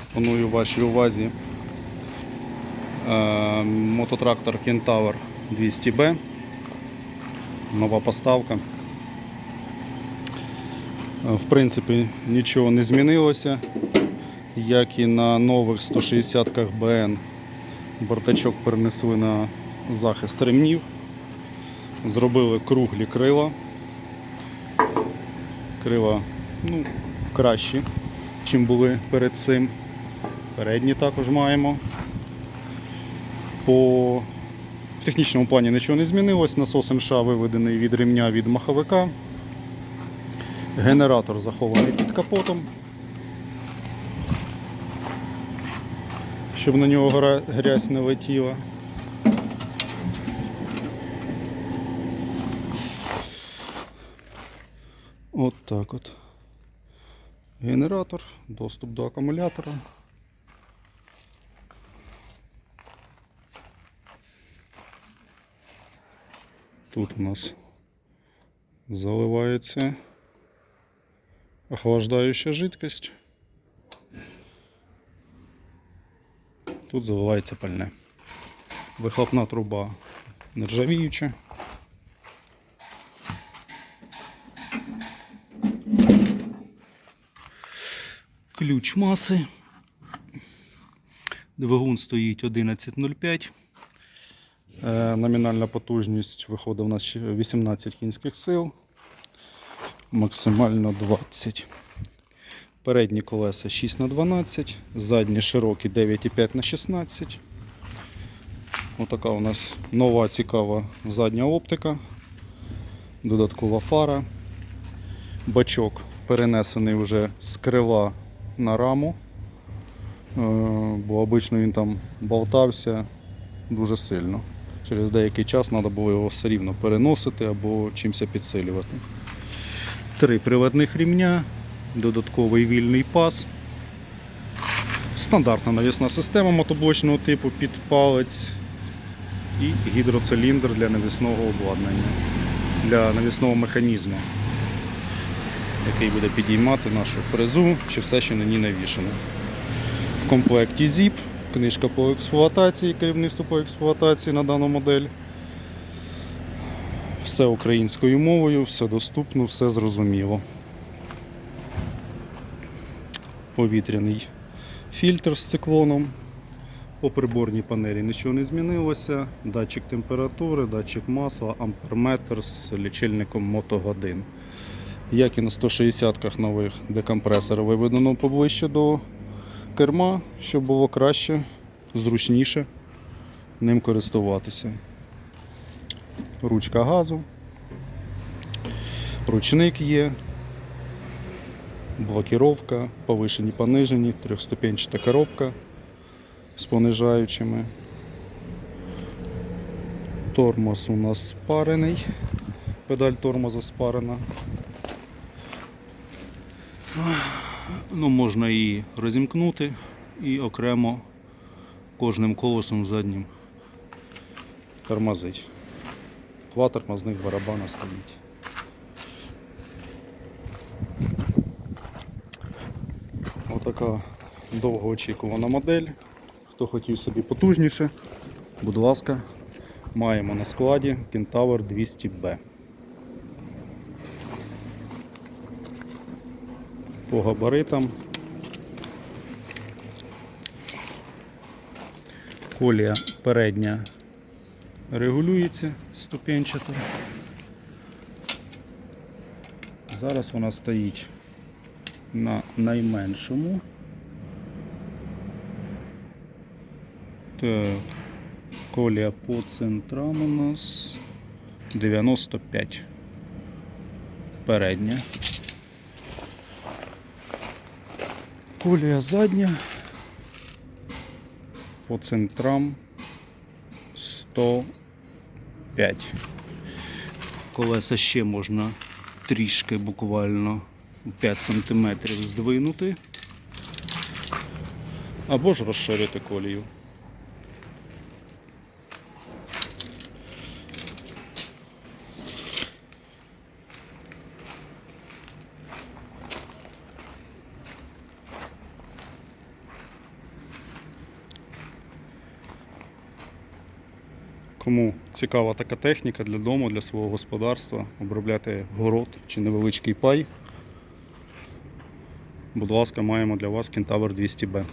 Пропоную вашій увазі е, мототрактор Kentaur 200B. Нова поставка. Е, В принципі, нічого не змінилося, як і на нових 160-ках БН. Бортачок перенесли на захист ремнів, зробили круглі крила. Крила ну, кращі, чим були перед цим. Передні також маємо. По... В технічному плані нічого не змінилось. Насос НШ виведений від ремня від маховика. Генератор захований під капотом. Щоб на нього грязь не летіла. От так от. Генератор, доступ до акумулятора. Тут у нас заливається охлаждающая жидкость. Тут заливається пальне. Вихлопна труба нержавіюча. Ключ маси. Двигун стоїть 11.05. Е, Номінальна потужність виходить у нас 18 кінських сил. Максимально 20. Передні колеса 6 на 12, задні широкі 9,5 на 16. Отака у нас нова цікава задня оптика, додаткова фара. Бачок перенесений вже з крила на раму, е, бо обично він там болтався дуже сильно. Через деякий час треба було його все рівно переносити або чимось підсилювати. Три приводних рівня, додатковий вільний пас. Стандартна навісна система мотоблочного типу під палець і гідроциліндр для навісного обладнання, для навісного механізму, який буде підіймати нашу фрезу чи все, що на ній навішано. В комплекті ZIP, книжка по експлуатації, керівництво по експлуатації на дану модель. Все українською мовою, все доступно, все зрозуміло. Повітряний фільтр з циклоном. По приборній панелі нічого не змінилося. Датчик температури, датчик масла, амперметр з лічильником мотогодин. Як і на 160-ках нових декомпресор виведено поближче до керма, щоб було краще, зручніше ним користуватися. Ручка газу, ручник є, блокіровка, повишені, понижені, трьохступенчата коробка з понижаючими. Тормоз у нас спарений, педаль тормоза спарена. Ну, можна її розімкнути і окремо кожним колесом заднім тормозить. Два тормозних барабана стоїть. Отака довгоочікувана модель. Хто хотів собі потужніше, будь ласка, маємо на складі Kentaur 200B. По габаритам. Колія передня регулюється ступенчато. Зараз вона стоїть на найменшому. Так, колія по центрам у нас 95. Передня. Колія задня. По центрам 105. Колеса ще можна трішки буквально 5 см здвинути. Або ж розширити колію. Кому цікава така техніка для дому, для свого господарства, обробляти город чи невеличкий пай, будь ласка, маємо для вас Кентавр 200B.